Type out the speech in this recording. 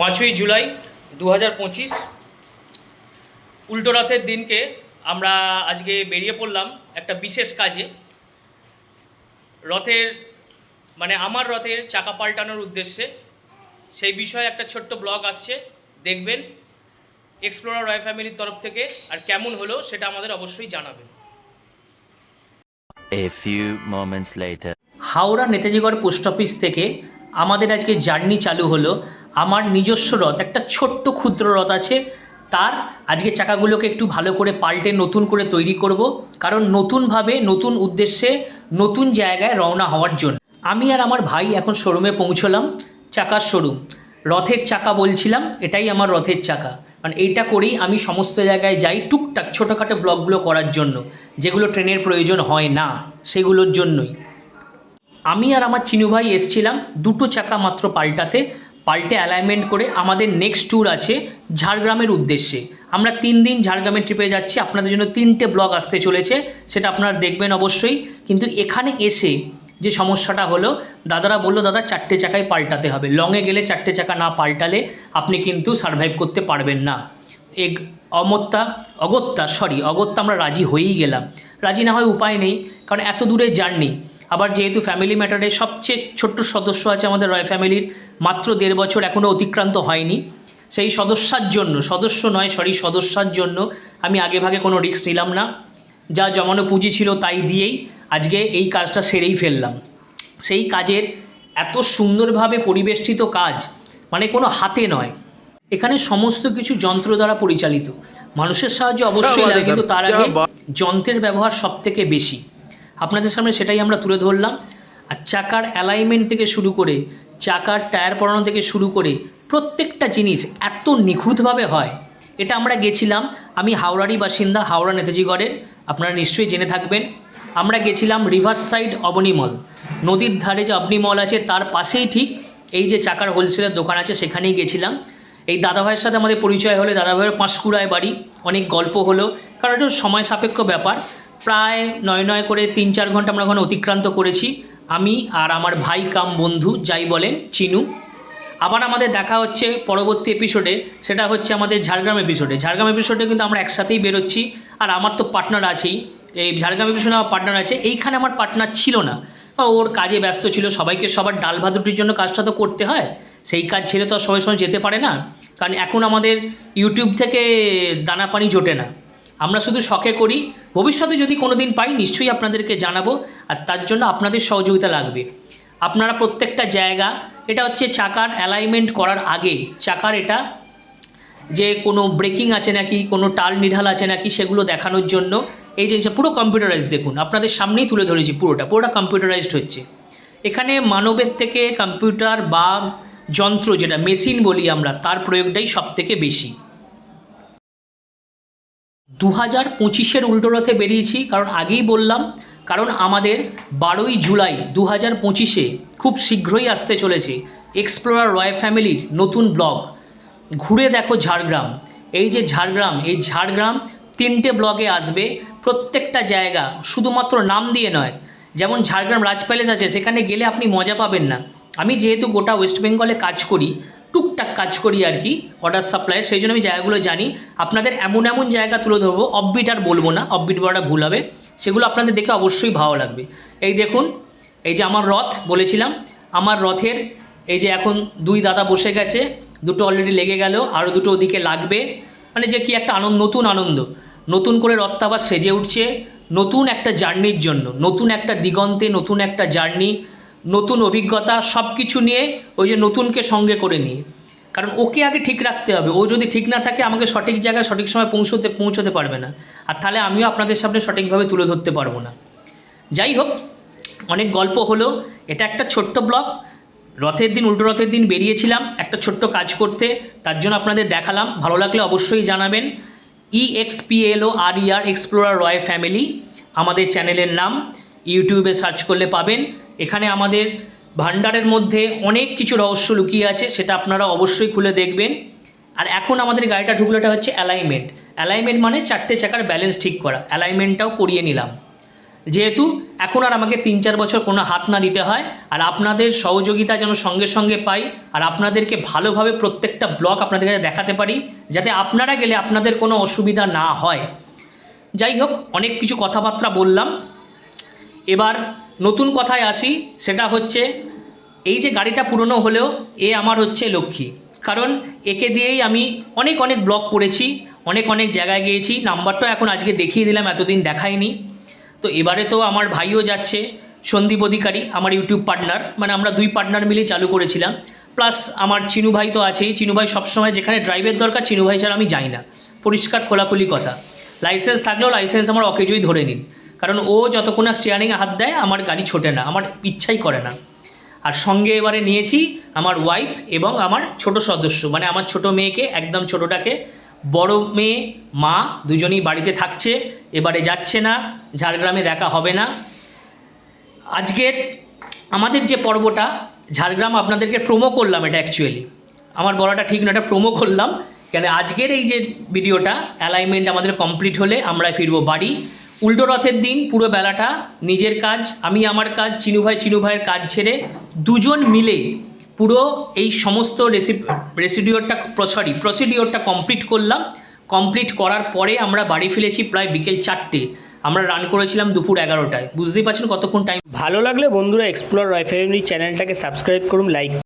পাঁচই জুলাই দু হাজার পঁচিশ। উল্টো রথের দিনকে আমরা আজকে বেরিয়ে পড়লাম একটা বিশেষ কাজে। রথের মানে আমার রথের চাকা পাল্টানোর উদ্দেশ্যে। সেই বিষয়ে একটা ছোট্ট ব্লগ আসছে দেখবেন। এক্সপ্লোরার রয় ফ্যামিলির তরফ থেকে আর কেমন হলো সেটা আমাদের অবশ্যই জানাবেন। A few moments later. Howrah Netajigarh post office থেকে আমাদের আজকে জার্নি চালু হলো। আমার নিজস্ব রথ, একটা ছোট্ট ক্ষুদ্র রথ আছে। তার আজকে চাকাগুলোকে একটু ভালো করে পাল্টে নতুন করে তৈরি করব, কারণ নতুনভাবে, নতুন উদ্দেশ্যে, নতুন জায়গায় রওনা হওয়ার জন্য। আমি আর আমার ভাই এখন শোরুমে পৌঁছলাম, চাকার শোরুম। রথের চাকা বলছিলাম, এটাই আমার রথের চাকা। মানে এইটা করেই আমি সমস্ত জায়গায় যাই টুকটাক ছোটোখাটো ব্লগগুলো করার জন্য, যেগুলো ট্রেনের প্রয়োজন হয় না, সেগুলোর জন্যই। আমি আর আমার চিনু ভাই এসছিলাম, দুটো চাকা মাত্র পাল্টাতে পাল্টে অ্যালাইনমেন্ট করে আমাদের নেক্সট ট্যুর আছে ঝাড়গ্রামের উদ্দেশ্যে। আমরা তিন দিন ঝাড়গ্রামের ট্রিপে যাচ্ছি, আপনাদের জন্য তিনটে ব্লগ আসতে চলেছে, সেটা আপনারা দেখবেন অবশ্যই। কিন্তু এখানে এসে যে সমস্যাটা হলো, দাদারা বলল, দাদা, চারটে চাকায় পাল্টাতে হবে। লংয়ে গেলে চারটে চাকা না পাল্টালে আপনি কিন্তু সার্ভাইভ করতে পারবেন না। এক অমত্যা অগত্যা সরি অগত্যা আমরা রাজি হয়েই গেলাম। রাজি না হয় উপায় নেই, কারণ এত দূরে জার্নি আবার যেহেতু ফ্যামিলি ম্যাটারে সবচেয়ে ছোট্ট সদস্য আছে আমাদের রয় ফ্যামিলির মাত্র দেড় বছর এখনও অতিক্রান্ত হয়নি। সেই সদস্যার জন্য সদস্য নয় সরি সদস্যার জন্য আমি আগে ভাগে কোনো রিস্ক নিলাম না। যা জমানো পুঁজি ছিল তাই দিয়েই আজকে এই কাজটা সেরেই ফেললাম। সেই কাজের এত সুন্দরভাবে পরিবেষ্টিত কাজ মানে কোনো হাতে নয়। এখানে সমস্ত কিছু যন্ত্র দ্বারা পরিচালিত। মানুষের সাহায্য অবশ্যই লাগে কিন্তু তার আগে যন্ত্রের ব্যবহার সব থেকে বেশি। আপনাদের সামনে সেটাই আমরা তুলে ধরলাম। আর চাকার অ্যালাইনমেন্ট থেকে শুরু করে, চাকার টায়ার পরানো থেকে শুরু করে প্রত্যেকটা জিনিস এত নিখুঁতভাবে হয়। এটা আমরা গেছিলাম, আমি হাওড়ারই বাসিন্দা, হাওড়া নেতাজিগড়ের, আপনারা নিশ্চয়ই জেনে থাকবেন। আমরা গেছিলাম রিভার সাইড অবনিমল নদীর ধারে যে অবনিমল আছে, তার পাশেই ঠিক এই যে চাকার হোলসেলের দোকান আছে, সেখানেই গেছিলাম। এই দাদাভাইয়ের সাথে আমাদের পরিচয় হলে, দাদাভাইয়ের পাঁশকুড়ায় বাড়ি, অনেক গল্প হলো, কারণ এটা সময় সাপেক্ষ ব্যাপার। প্রায় নয় নয় করে তিন চার ঘণ্টা আমরা ওখানে অতিক্রান্ত করেছি। আমি আর আমার ভাই কাম বন্ধু, যাই বলেন, চিনু। আবার আমাদের দেখা হচ্ছে পরবর্তী এপিসোডে সেটা হচ্ছে আমাদের ঝাড়গ্রাম এপিসোডে ঝাড়গ্রাম এপিসোডে কিন্তু আমরা একসাথেই বেরোচ্ছি। আর আমার তো পার্টনার আছেই। এই ঝাড়গ্রাম এপিসোডে আমার পার্টনার আছে। এইখানে আমার পার্টনার ছিল না। ওর কাজে ব্যস্ত ছিল। সবাইকে সবার ডাল ভাত রুটির জন্য কাজটা তো করতে হয়। সেই কাজ ছেড়ে তো আর সবাই সময় যেতে পারে না। কারণ এখন আমাদের ইউটিউব থেকে দানা পানি জোটে না। আমরা শুধু শখে করি। ভবিষ্যতে যদি কোনো দিন পাই, নিশ্চয়ই আপনাদেরকে জানাব। আর তার জন্য আপনাদের সহযোগিতা লাগবে। আপনারা প্রত্যেকটা জায়গা, এটা হচ্ছে চাকার অ্যালাইনমেন্ট করার আগে, চাকার এটা যে কোনো ব্রেকিং আছে নাকি, কোনো টাল নিঢাল আছে নাকি, সেগুলো দেখানোর জন্য এই জিনিসটা পুরো কম্পিউটারাইজ দেখুন। আপনাদের সামনেই তুলে ধরেছি পুরোটা পুরোটা কম্পিউটারাইজড হচ্ছে। এখানে মানবের থেকে কম্পিউটার বা যন্ত্র, যেটা মেশিন বলি আমরা, তার প্রয়োগটাই সব থেকে বেশি। দু হাজার পঁচিশের উল্টো রথে বেরিয়েছি, কারণ আগেই বললাম, কারণ আমাদের বারোই জুলাই দু হাজার পঁচিশে খুব শীঘ্রই আসতে চলেছে এক্সপ্লোরার রয় ফ্যামিলির নতুন ব্লগ। ঘুরে দেখো ঝাড়গ্রাম। এই যে ঝাড়গ্রাম, এই ঝাড়গ্রাম তিনটে ব্লগে আসবে, প্রত্যেকটা জায়গা শুধুমাত্র নাম দিয়ে নয়, যেমন ঝাড়গ্রাম রাজ প্যালেস আছে, সেখানে গেলে আপনি মজা পাবেন না। আমি যেহেতু গোটা ওয়েস্ট বেঙ্গলে কাজ করি টুকটাক কাজ করি আর কি অর্ডার সাপ্লাই সেই জন্য আমি জায়গাগুলো জানি। আপনাদের এমন এমন জায়গা তুলে ধরবো অফবিট আর বলব না অফবিট বলাটা ভুল হবে। সেগুলো আপনাদের দেখে অবশ্যই ভালো লাগবে। এই দেখুন, এই যে আমার রথ বলেছিলাম, আমার রথের এই যে এখন দুই দাদা বসে গেছে, দুটো অলরেডি লেগে গেল আরও দুটো ওদিকে লাগবে। মানে যে কি একটা আনন্দ, নতুন আনন্দ। নতুন করে রথটা আবার সেজে উঠছে, নতুন একটা জার্নির জন্য, নতুন একটা দিগন্তে, নতুন একটা জার্নি, নতুন অভিজ্ঞতা সব কিছু নিয়ে ওই যে নতুনকে সঙ্গে করে নিয়ে। কারণ ওকে আগে ঠিক রাখতে হবে। ও যদি ঠিক না থাকে, আমাকে সঠিক জায়গায় সঠিক সময় পৌঁছতে পৌঁছতে পারবে না। আর তাহলে আমিও আপনাদের সামনে সঠিকভাবে তুলে ধরতে পারব না। যাই হোক, অনেক গল্প হলো। এটা একটা ছোট্ট ব্লগ। রথের দিন, উল্টো রথের দিন বেরিয়েছিলাম একটা ছোট্ট কাজ করতে। তার জন্য আপনাদের দেখালাম। ভালো লাগলে অবশ্যই জানাবেন। E X P L O R E R explorer Roy family আমাদের চ্যানেলের নাম। ইউটিউবে সার্চ করলে পাবেন। এখানে আমাদের ভান্ডারের মধ্যে অনেক কিছু রহস্য লুকিয়ে আছে, সেটা আপনারা অবশ্যই খুলে দেখবেন। আর এখন আমাদের গাড়িটা ঢুকলোটা হচ্ছে অ্যালাইনমেন্ট। অ্যালাইনমেন্ট মানে চারটে চাকার ব্যালেন্স ঠিক করা। অ্যালাইনমেন্টটাও করিয়ে নিলাম। যেহেতু এখন আর আমাকে তিন চার বছর কোনো হাত না দিতে হয়, আর আপনাদের সহযোগিতা যেন সঙ্গে সঙ্গে পাই, আর আপনাদেরকে ভালোভাবে প্রত্যেকটা ব্লক আপনাদের কাছে দেখাতে পারি, যাতে আপনারা গেলে আপনাদের কোনো অসুবিধা না হয়। যাই হোক, অনেক কিছু কথাবার্তা বললাম। এবার নতুন কথায় আসি, সেটা হচ্ছে এই যে গাড়িটা পুরনো হলেও এ আমার হচ্ছে লক্ষ্মী। কারণ একে দিয়েই আমি অনেক অনেক ব্লগ করেছি, অনেক অনেক জায়গায় গিয়েছি, নাম্বারটা এখন আজকে দেখিয়ে দিলাম, এতদিন দেখাইনি। তো এবারে তো আমার ভাইও যাচ্ছে, সন্দীপ অধিকারী, আমার ইউটিউব পার্টনার মানে আমরা দুই পার্টনার মিলে চালু করেছিলাম। প্লাস আমার চিনু ভাই তো আছেই, চিনু ভাই সবসময় যেখানে ড্রাইভের দরকার, চিনু ভাই ছাড়া আমি যাই না। পরিষ্কার খোলাখুলি কথা। লাইসেন্স থাকলেও লাইসেন্স আমার অকেজই ধরে নিন। কারণ ও যতক্ষণ না স্টিয়ারিংয়ে হাত দেয়, আমার গাড়ি ছোটে না, আমার ইচ্ছাই করে না। আর সঙ্গে এবারে নিয়েছি আমার ওয়াইফ এবং আমার ছোট সদস্য মানে আমার ছোট মেয়েকে, একদম ছোটটাকে। বড় মেয়ে, মা, দুজনেই বাড়িতে থাকছে, এবারে যাচ্ছে না, ঝাড়গ্রামে দেখা হবে না। আজকের আমাদের যে পর্বটা, ঝাড়গ্রাম আপনাদেরকে প্রোমো করলাম এটা অ্যাকচুয়ালি আমার বলাটা ঠিক না এটা প্রোমো করলাম। কেন, আজকের এই যে ভিডিওটা অ্যালাইনমেন্ট আমাদের কমপ্লিট হলে আমরা ফিরবো বাড়ি। উল্টো রথের দিন পুরো বেলাটা নিজের কাজ, আমি আমার কাজ, চিনু ভাই, চিনু ভাইয়ের কাজ ছেড়ে দুজন মিলে পুরো এই সমস্ত রেসিপ রেসিডিওরটা সরি প্রসিডিওরটা কমপ্লিট করলাম। কমপ্লিট করার পরে আমরা বাড়ি ফিরেছি প্রায় বিকেল চারটে। আমরা রান করেছিলাম দুপুর এগারোটায়। বুঝতেই পারছেন কতক্ষণ টাইম ভালো লাগলে বন্ধুরা এক্সপ্লোর রয় ফ্যামিলি চ্যানেলটাকে সাবস্ক্রাইব করুন লাইক